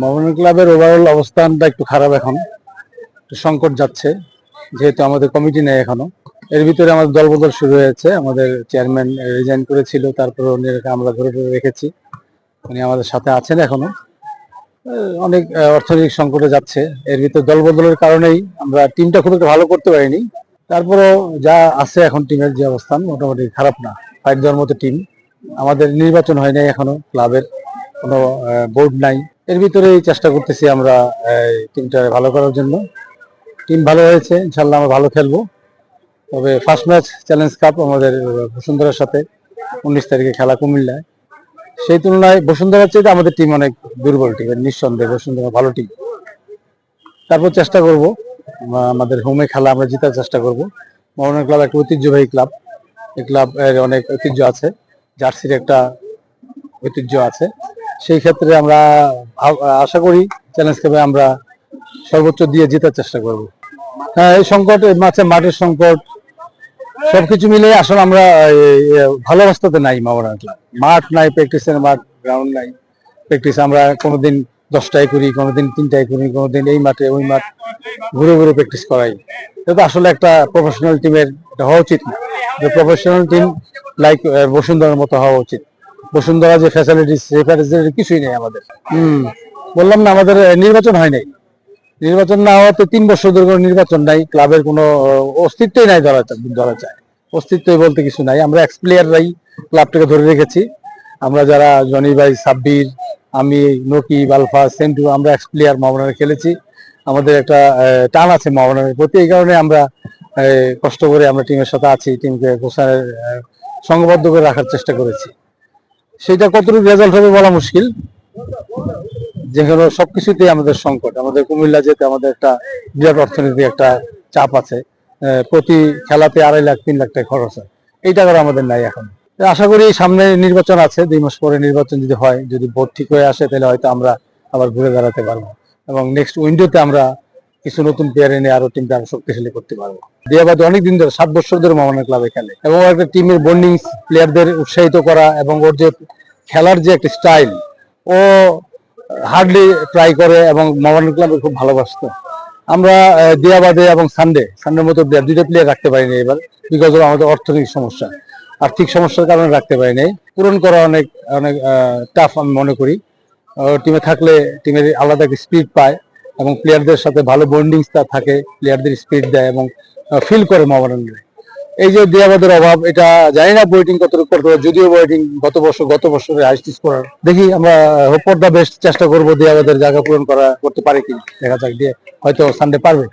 মোহামেডান ক্লাবের ওভারঅল অবস্থানটা একটু খারাপ এখন। সংকট যাচ্ছে, যেহেতু আমাদের কমিটি নেই এখনও। এর ভিতরে আমাদের দলবদল শুরু হয়েছে। আমাদের চেয়ারম্যান রিজাইন করেছিল, তারপর উনি আমরা ধরে ধরে রেখেছি। উনি আমাদের সাথে আছেন এখনও। অনেক অর্থনৈতিক সংকটে যাচ্ছে। এর ভিতরে দলবদলের কারণেই আমরা টিমটা খুব একটা ভালো করতে পারিনি। তারপরও যা আছে এখন টিমের যে অবস্থান, মোটামুটি খারাপ না। ফাইট দেওয়ার মতো টিম আমাদের নির্বাচন হয় নাই এখনও, ক্লাবের কোনো বোর্ড নাই। এর ভিতরেই চেষ্টা করতেছি আমরা টিমটা ভালো করার জন্য। টিম ভালো হয়েছে ইনশাল্লাহ আমরা ভালো খেলব। তবে ফার্স্ট ম্যাচ চ্যালেঞ্জ কাপ আমাদের বসুন্ধরার সাথে উনিশ তারিখে খেলা কুমিল্লায়। সেই তুলনায় বসুন্ধরার চাইতে আমাদের টিম অনেক দুর্বল টিম নিঃসন্দেহে বসুন্ধরা ভালো টিম তারপর চেষ্টা করব আমাদের হোমে খেলা আমরা জেতার চেষ্টা করব। মোহন ক্লাব একটা ঐতিহ্যবাহী ক্লাব। এই ক্লাব অনেক ঐতিহ্য আছে। জার্সির একটা ঐতিহ্য আছে। সেই ক্ষেত্রে আমরা আশা করি চ্যালেঞ্জ কাপে আমরা সর্বোচ্চ দিয়ে জেতার চেষ্টা করব। হ্যাঁ এই সংকট মাঠে মাঠের সংকট, সবকিছু মিলে আসলে আমরা ভালো অবস্থাতে নাই মাওয়ানা মাঠ নাই প্র্যাকটিসের মাঠ গ্রাউন্ড নাই। প্র্যাকটিস আমরা কোনোদিন দশটায় করি, কোনোদিন তিনটায় করি, কোনোদিন এই মাঠে ওই মাঠ ঘুরে ঘুরে প্র্যাকটিস করাই। এটা আসলে একটা প্রফেশনাল টিমের হওয়া উচিত না। যে প্রফেশনাল টিম লাইক বসুন্ধরার মতো হওয়া উচিত। বসুন্ধরা যে ফ্যাসিলিটিস সেই ফ্যাসিলিটি কিছুই নেই আমাদের। হম। বললাম না আমাদের নির্বাচন হয় নাই। নির্বাচন না হওয়াতে তিন বছর ধরে কোনো নির্বাচন নাই। ক্লাবের কোনো অস্তিত্বই নাই ধরা ধরা যায়। অস্তিত্বই বলতে কিছু নাই। আমরা এক্স প্লেয়াররাই ক্লাবটাকে ধরে রেখেছি। আমরা যারা জনি ভাই সাব্বির আমি নকিব আলফা সেন্টু আমরা এক্স প্লেয়ার মাওনারে খেলেছি। আমাদের একটা টান আছে মাওনারের প্রতি। এই কারণে আমরা কষ্ট করে আমরা টিমের সাথে আছি। টিমকে আহ, সংঘবদ্ধ করে রাখার চেষ্টা করেছি। সেটা কতটুকু রেজাল্ট হবে বলা মুশকিল। যেগুলো সবকিছুতেই আমাদের সংকট, আমাদের কুমিল্লা যেতে আমাদের একটা বিরাট অর্থনৈতিক একটা চাপ আছে। প্রতি খেলাতে আড়াই লাখ, তিন লাখ টাকা খরচ হয়। এই টাকাটা আমাদের নাই এখন। আশা করি সামনে নির্বাচন আছে, দুই মাস পরে নির্বাচন যদি হয়, যদি ভোট ঠিক হয়ে আসে, তাহলে হয়তো আমরা আবার ঘুরে দাঁড়াতে পারব। এবং নেক্সট উইন্ডোতে আমরা কিছু নতুন প্লেয়ার এনে আরও টিমটা আরও শক্তিশালী করতে পারব। দিয়াবাদ অনেক দিন ধরে সাত বছর ধরে মামানা ক্লাবে খেলে। এবং একটা টিমের বন্ডিং প্লেয়ারদের উৎসাহিত করা এবং ওর যে খেলার যে একটা স্টাইল ও হার্ডলি ট্রাই করে এবং মামানা ক্লাবে খুব ভালোবাসতো। আমরা দিয়াবাদে এবং সানডে সানডের মতো player, দুইটা প্লেয়ার রাখতে পারিনি এবার বিকজ অফ আমাদের অর্থনৈতিক সমস্যা। আর্থিক সমস্যার কারণে রাখতে পারিনি। পূরণ করা অনেক অনেক টাফ আমি মনে করি। টিমে থাকলে টিমের আলাদা একটা স্পিড পায়। এবং প্লেয়ারদের সাথে ভালো বন্ডিং থাকে প্লেয়ারদের স্পিড দেয় এবং ফিল করে মোহামেডানরা এই যে দিয়াবাদের অভাব, এটা জানি না বোয়েটিং কতটুকু করতে পারে, যদিও বোয়েটিং গত বছর গত বছরে হাইস্ট করার দেখি আমরা পর্দা বেস্ট চেষ্টা করব দিয়াবাদের জায়গা পূরণ করা, করতে পারে কি দেখা যাক, দিয়ে হয়তো সানডে পারবে।